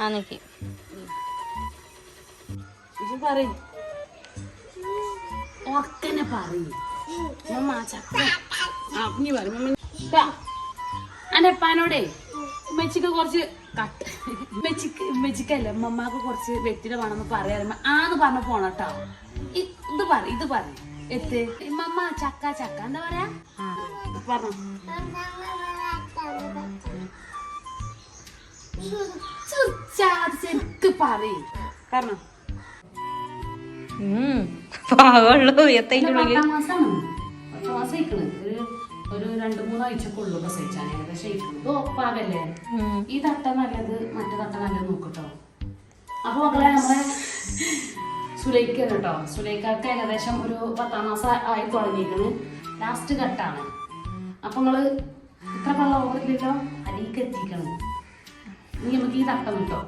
ആ നിക്ക്. പറയും. ഒക്കനെ പറയും. അന്റെ അപ്പാനോടേ ഉമ്മച്ചിക്ക് കുറച്ച് കട്ട്. ഉമ്മച്ചിക്ക് ഉമ്മച്ചിക്കല്ല ഉമ്മമാക്ക് കുറച്ച് വെറ്റില വേണമെന്ന് പറയാറുമ്പോ ആന്ന് പറഞ്ഞ പോണട്ടോ ഇത് പറ ഇത് പറ. എത്ത്. ഉമ്മമ്മ ചക്ക ചക്ക. എന്താ പറയാ? പറഞ്ഞു. ശരിക്ക് പറയും കാരണം പാവുള്ളൂ ആയിക്കണ്. ഒരു രണ്ട് മൂന്ന് ആഴ്ചക്കുള്ളൂ പ്രസവിച്ചാൽ ഏകദേശം ഇത് ഒപ്പാകല്ലേ. ഈ തട്ട നല്ലത് മറ്റേ തട്ട നല്ലത് നോക്കട്ടോ. അപ്പൊ മക്കളെ നമ്മളെ സുലൈക്ക കേട്ടോ സുലൈക്കാർക്ക് ഏകദേശം ഒരു പത്താം മാസം ആയി തുടങ്ങിയിരിക്കണ് ലാസ്റ്റ് ഘട്ടാണ്. അപ്പൊ നിങ്ങൾ ഇത്ര വെള്ളം ഓവറില്ലല്ലോ അടിയിക്ക് എത്തിക്കണം. ഇനി നമുക്ക് ഈ തട്ടം കിട്ടോ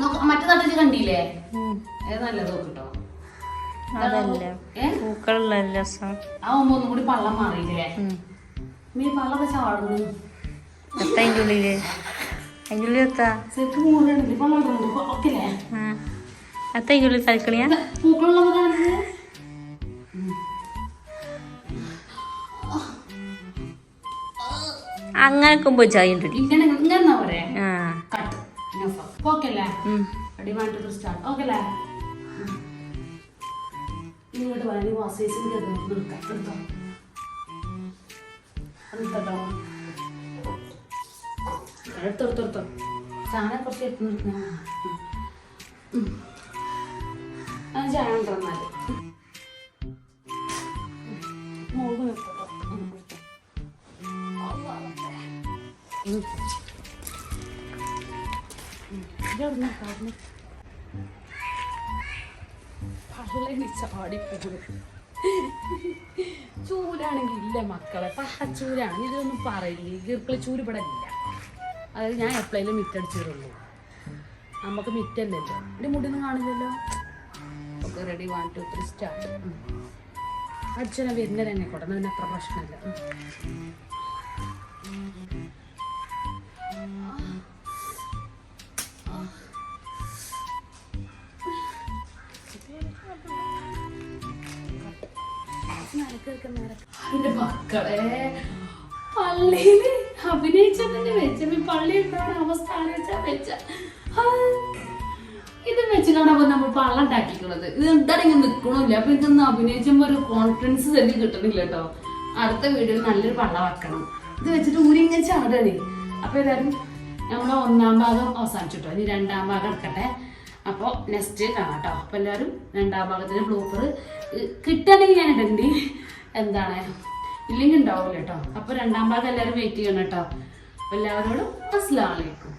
നോക്കാം. മറ്റേ തട്ടത്തിൽ കണ്ടില്ലേ. ഏത് നല്ലത് നോക്കിട്ടോ. പൂക്കളുള്ള ആവുമ്പോ ഒന്നും കൂടി പള്ളം മാറിയില്ലേ. നീ പള്ളൊക്കെ ചാടുന്നു. എത്തതിന്റെ ഉള്ളിൽ? അതിന്റെ ഉള്ളിൽ എത്താ? ശരിക്കും മൂടുന്നുണ്ട്. പള്ളം ഇടുന്നുണ്ട് ഓക്കെ അല്ലേ ആ. എത്തതിന്റെ ഉള്ളിൽ കളിക്കണിയാ പൂക്കളുള്ളത് കാണുന്നത് അങ്ങനെ കുമ്പോ ചായ ഉണ്ട്? ഇങ്ങനെ ഇങ്ങനെ ആ കട്ട് ഓക്കെ അല്ലേ. Ready one two start okay അല്ലേ. ഇങ്ങോട്ട് പറയാൻ വാസേസിന് നിർക്കാം എടുത്തോ എടുത്തോ എടുത്തോ എടുത്തോ എടുത്തോ സാധനം കുറച്ച് എടുത്ത് നിർത്തണം അത് ചായ ഉണ്ടെന്നാൽ മോൾ നിർത്തട്ടോ പള്ളി ചാടിപ്പോകും ചൂരാണെങ്കിൽ ഇല്ല മക്കളെ പഹച്ചൂരാണ് ഇതൊന്നും പറയില്ല? ഗീർക്കളി ചൂര് ഇവിടെ ഇല്ല അതായത് ഞാൻ എപ്പോഴേലും മിറ്റടിച്ചിട്ടുള്ളൂ നമുക്ക് മിറ്റല്ലല്ലോ. എന്റെ മുടിന്ന് കാണില്ലല്ലോ. Okay ready one two three start അച്ഛനെ വരുന്നതന്നെ കൊടുന്നതിന് കൂടെ അത്ര പ്രശ്നമില്ല. എന്റെ മക്കളെ പള്ളിയിൽ അഭിനയിച്ചതിന്റെ വെച്ച പള്ളി ഉണ്ടാവുന്ന അവസ്ഥ ആലോചിച്ചാ വെച്ച. ഇത് വെച്ചിട്ടാണ് നമ്മൾ പള്ളം ഉണ്ടാക്കിക്കുന്നത് ഇത് എന്താണ് ഇങ്ങനെ നിക്കണില്ല? അപ്പൊ ഇതൊന്ന് അഭിനയിച്ചുമ്പോ ഒരു കോൺഫിഡൻസ് തന്നെ കിട്ടണില്ല കേട്ടോ അടുത്ത വീഡിയോയിൽ നല്ലൊരു പള്ള വെക്കണം. ഇത് വെച്ചിട്ട് ഊരിങ്ങനെ ചാടണേ അപ്പൊ ഏതായാലും നമ്മളെ ഒന്നാം ഭാഗം അവസാനിച്ചിട്ടോ? ഇനി രണ്ടാം ഭാഗം എടുക്കട്ടെ? അപ്പോൾ നെക്സ്റ്റ് കാണാം കേട്ടോ. അപ്പോൾ എല്ലാവരും രണ്ടാം ഭാഗത്തിന് ബ്ലൂപ്പർ കിട്ടുകയാണെങ്കിൽ ഞാൻ ഇടണ്ടി. എന്താണ്? ഇല്ലെങ്കിൽ ഉണ്ടാവില്ല കേട്ടോ. അപ്പോൾ രണ്ടാം ഭാഗം എല്ലാവരും വെയിറ്റ് ചെയ്യണം കേട്ടോ. അപ്പോൾ എല്ലാവരോടും അസ്സലാമലൈക്കും